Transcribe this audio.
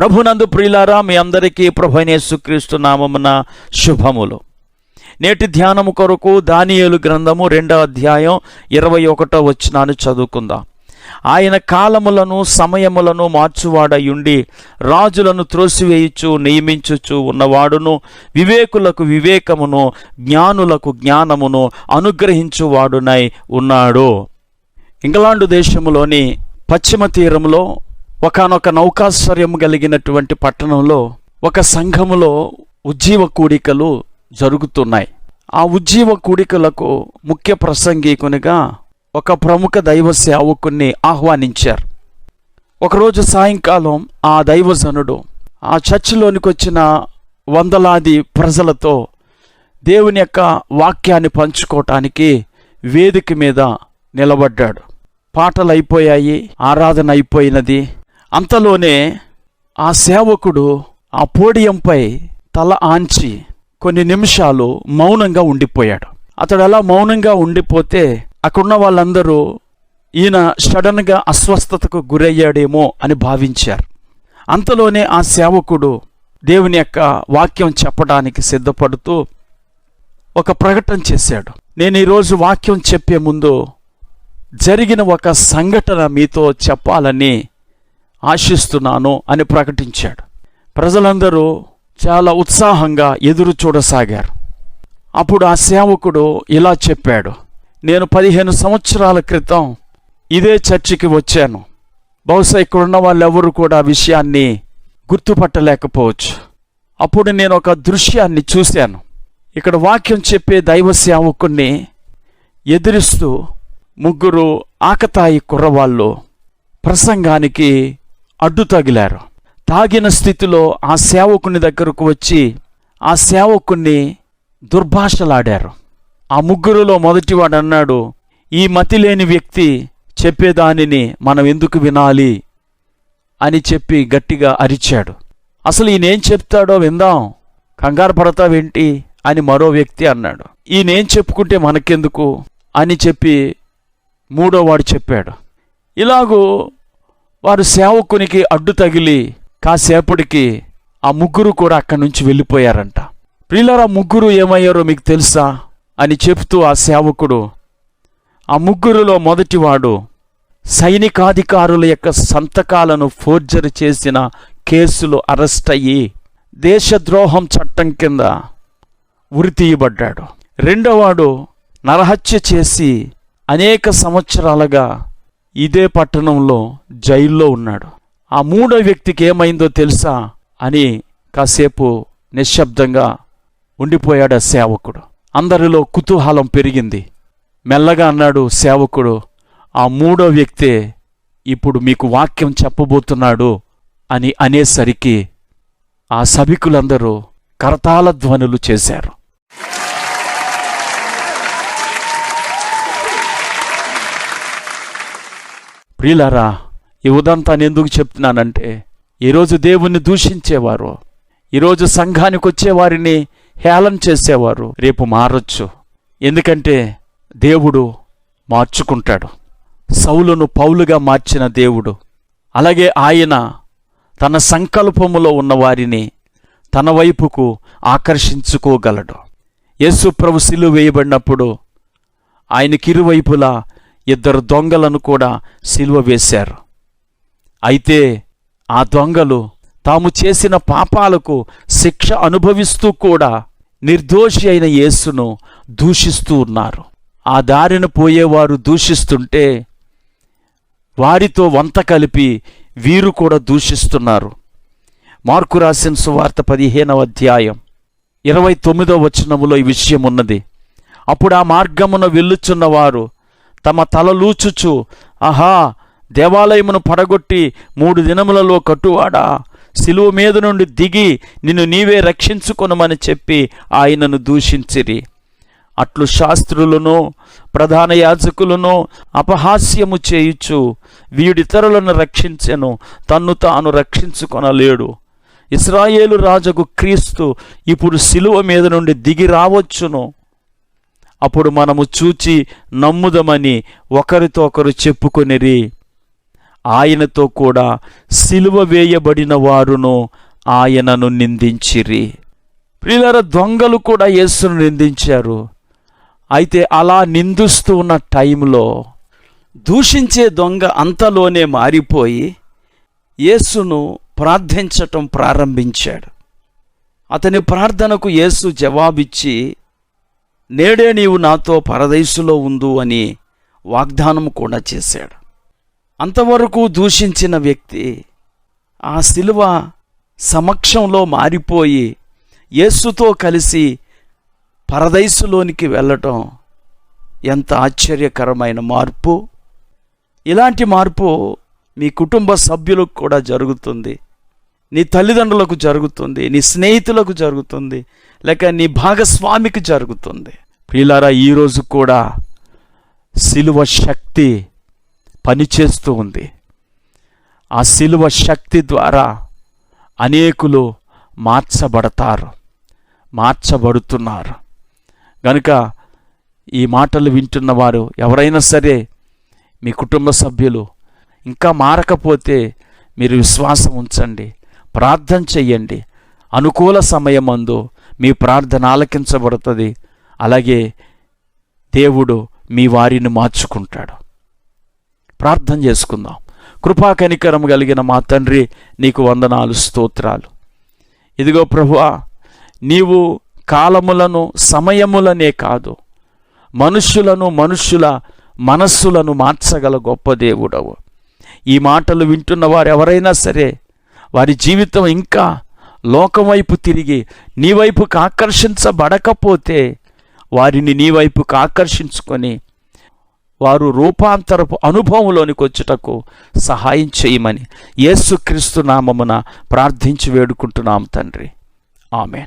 ప్రభునందు ప్రియులారా మీ అందరికీ ప్రభునేసుక్రీస్తు నామమున శుభములు. నేటి ధ్యానము కొరకు దానియేలు గ్రంథము రెండవ అధ్యాయం ఇరవై ఒకటో వచ్చినాను చదువుకుందాం. ఆయన కాలములను సమయములను మార్చువాడయుండి రాజులను త్రోసివేయుచు నియమించుచు ఉన్నవాడును వివేకులకు వివేకమును జ్ఞానులకు జ్ఞానమును అనుగ్రహించువాడునై ఉన్నాడు. ఇంగ్లాండు దేశములోని పశ్చిమ తీరంలో ఒకనొక నౌకాశ్వర్యం కలిగినటువంటి పట్టణంలో ఒక సంఘములో ఉజ్జీవ కూడికలు జరుగుతున్నాయి. ఆ ఉజ్జీవ కూడికలకు ముఖ్య ప్రసంగికునిగా ఒక ప్రముఖ దైవ సేవకుణ్ణి ఆహ్వానించారు. ఒకరోజు సాయంకాలం ఆ దైవజనుడు ఆ చర్చిలోనికి వచ్చిన వందలాది ప్రజలతో దేవుని యొక్క వాక్యాన్ని పంచుకోవటానికి వేదిక మీద నిలబడ్డాడు. పాటలు అయిపోయాయి ఆరాధన అయిపోయినది. అంతలోనే ఆ సేవకుడు ఆ పోడియంపై తల ఆంచి కొన్ని నిమిషాలు మౌనంగా ఉండిపోయాడు. అతడు అలా మౌనంగా ఉండిపోతే అక్కడున్న వాళ్ళందరూ ఈయన సడన్గా అస్వస్థతకు గురయ్యాడేమో అని భావించారు. అంతలోనే ఆ సేవకుడు దేవుని యొక్క వాక్యం చెప్పడానికి సిద్ధపడుతూ ఒక ప్రకటన చేశాడు. నేను ఈరోజు వాక్యం చెప్పే ముందు జరిగిన ఒక సంఘటన మీతో చెప్పాలని ఆశిస్తున్నాను అని ప్రకటించాడు. ప్రజలందరూ చాలా ఉత్సాహంగా ఎదురు చూడసాగారు. అప్పుడు ఆ సేవకుడు ఇలా చెప్పాడు నేను పదిహేను సంవత్సరాల క్రితం ఇదే చర్చికి వచ్చాను. బహుశా ఇక్కడున్న వాళ్ళెవరు కూడా విషయాన్ని గుర్తుపట్టలేకపోవచ్చు. అప్పుడు నేను ఒక దృశ్యాన్ని చూశాను. ఇక్కడ వాక్యం చెప్పే దైవ సేవకుణ్ణి ఎదిరిస్తూ ముగ్గురు ఆకతాయి కుర్రవాళ్ళు ప్రసంగానికి అడ్డు తగిలారు. తాగిన స్థితిలో ఆ సేవకుని దగ్గరకు వచ్చి ఆ సేవకుణ్ణి దుర్భాషలాడారు. ఆ ముగ్గురులో మొదటివాడు అన్నాడు ఈ మతి లేని వ్యక్తి చెప్పేదానిని మనం ఎందుకు వినాలి? అని చెప్పి గట్టిగా అరిచాడు. అసలు ఈయనేం చెప్తాడో విందాం. కంగారు పడతావేంటి? అని మరో వ్యక్తి అన్నాడు. ఈయనేం చెప్పుకుంటే మనకెందుకు? అని చెప్పి మూడోవాడు చెప్పాడు. ఇలాగూ వారు సేవకునికి అడ్డు తగిలి కాసేపటికి ఆ ముగ్గురు కూడా అక్కడి నుంచి వెళ్ళిపోయారంట. ప్రిల్లరా ముగ్గురు ఏమయ్యారో మీకు తెలుసా? అని చెప్తూ ఆ సేవకుడు ఆ ముగ్గురులో మొదటివాడు సైనికాధికారుల యొక్క సంతకాలను ఫోర్జరీ చేసిన కేసులు అరెస్ట్ అయ్యి దేశద్రోహం చట్టం కింద ఉరి తీయబడ్డాడు. రెండోవాడు నరహత్య చేసి అనేక సంవత్సరాలుగా ఇదే పట్టణంలో జైల్లో ఉన్నాడు. ఆ మూడో వ్యక్తికి ఏమైందో తెలుసా అని కాసేపు నిశ్శబ్దంగా ఉండిపోయాడు ఆ సేవకుడు. అందరిలో కుతూహలం పెరిగింది. మెల్లగా అన్నాడు సేవకుడు ఆ మూడో వ్యక్తే ఇప్పుడు మీకు వాక్యం చెప్పబోతున్నాడు అని అనేసరికి ఆ సభికులందరూ కరతాళ ధ్వనులు చేశారు. ప్రియులారా ఈ ఉదంతాన్ని ఎందుకు చెప్తున్నానంటే ఈరోజు దేవుణ్ణి దూషించేవారు ఈరోజు సంఘానికి వచ్చేవారిని హేళన చేసేవారు రేపు మారొచ్చు. ఎందుకంటే దేవుడు మార్చుకుంటాడు. సౌలును పౌలుగా మార్చిన దేవుడు. అలాగే ఆయన తన సంకల్పములో ఉన్న వారిని తన వైపుకు ఆకర్షించుకోగలడు. యేసు ప్రభు సిలువ వేయబడినప్పుడు ఆయనకి ఇరువైపులా ఇద్దరు దొంగలను కూడా సిలువ వేశారు. అయితే ఆ దొంగలు తాము చేసిన పాపాలకు శిక్ష అనుభవిస్తూ కూడా నిర్దోషి అయిన యేసును దూషిస్తూ ఉన్నారు. ఆ దారిన పోయేవారు దూషిస్తుంటే వారితో వంత కలిపి వీరు కూడా దూషిస్తున్నారు. మార్కు రాసిన సువార్త పదిహేనవ అధ్యాయం ఇరవై తొమ్మిదవ వచనములో ఈ విషయం ఉన్నది. అప్పుడు ఆ మార్గమున వెళ్ళుచున్నవారు తమ తలలూచుచు ఆహా దేవాలయమును పడగొట్టి మూడు దినములలో కట్టువాడా? శిలువ మీద నుండి దిగి నిన్ను నీవే రక్షించుకొనమని చెప్పి ఆయనను దూషించిరి. అట్లు శాస్త్రులను ప్రధాన యాజకులను అపహాస్యము చేయుచు వీడితరులను రక్షించెను తన్ను తాను రక్షించుకొనలేడు. ఇస్రాయేలు రాజుకు క్రీస్తు ఇప్పుడు శిలువ మీద నుండి దిగి రావచ్చును. అప్పుడు మనము చూచి నమ్ముదమని ఒకరితో ఒకరు చెప్పుకొనిరి. ఆయనతో కూడా సిలువ వేయబడిన వారును ఆయనను నిందించిరి. ప్రియులర దొంగలు కూడా యేసును నిందించారు. అయితే అలా నిందిస్తూ ఉన్న టైంలో దూషించే దొంగ అంతలోనే మారిపోయి యేసును ప్రార్థించటం ప్రారంభించాడు. అతని ప్రార్థనకు యేసు జవాబిచ్చి నేడే నీవు నాతో పరదైసులో ఉందు అని వాగ్దానం కూడా చేశాడు. అంతవరకు దూషించిన వ్యక్తి ఆ శిలువ సమక్షంలో మారిపోయి యేసుతో కలిసి పరదైసులోనికి వెళ్ళటం ఎంత ఆశ్చర్యకరమైన మార్పు. ఇలాంటి మార్పు మీ కుటుంబ సభ్యులకు కూడా జరుగుతుంది. నీ తల్లిదండ్రులకు జరుగుతుంది. నీ స్నేహితులకు జరుగుతుంది. లేక నీ భాగస్వామికి జరుగుతుంది. ప్రియులారా ఈరోజు కూడా సిలువ శక్తి పనిచేస్తూ ఉంది. ఆ సిలువ శక్తి ద్వారా అనేకులు మార్చబడతారు మార్చబడుతున్నారు. గనుక ఈ మాటలు వింటున్న వారు ఎవరైనా సరే మీ కుటుంబ సభ్యులు ఇంకా మారకపోతే మీరు విశ్వాసం ఉంచండి ప్రార్థన చెయ్యండి అనుకూల సమయమందు మీ ప్రార్థన ఆలకించబడుతుంది. అలాగే దేవుడు మీ వారిని మార్చుకుంటాడు. ప్రార్థన చేసుకుందాం. కృపా కనికరం కలిగిన మా తండ్రి నీకు వందనాలు స్తోత్రాలు. ఇదిగో ప్రభువా నీవు కాలములను సమయములనే కాదు మనుష్యులను మనుష్యుల మనస్సులను మార్చగల గొప్ప దేవుడవు. ఈ మాటలు వింటున్న వారు ఎవరైనా సరే వారి జీవితం ఇంకా లోకం వైపు తిరిగి నీ వైపుకు ఆకర్షించబడకపోతే వారిని నీ వైపుకు ఆకర్షించుకొని వారు రూపాంతరపు అనుభవంలోనికి వచ్చుటకు సహాయం చేయమని యేసుక్రీస్తు నామమున ప్రార్థించి వేడుకుంటున్నాం తండ్రి. ఆమెన్.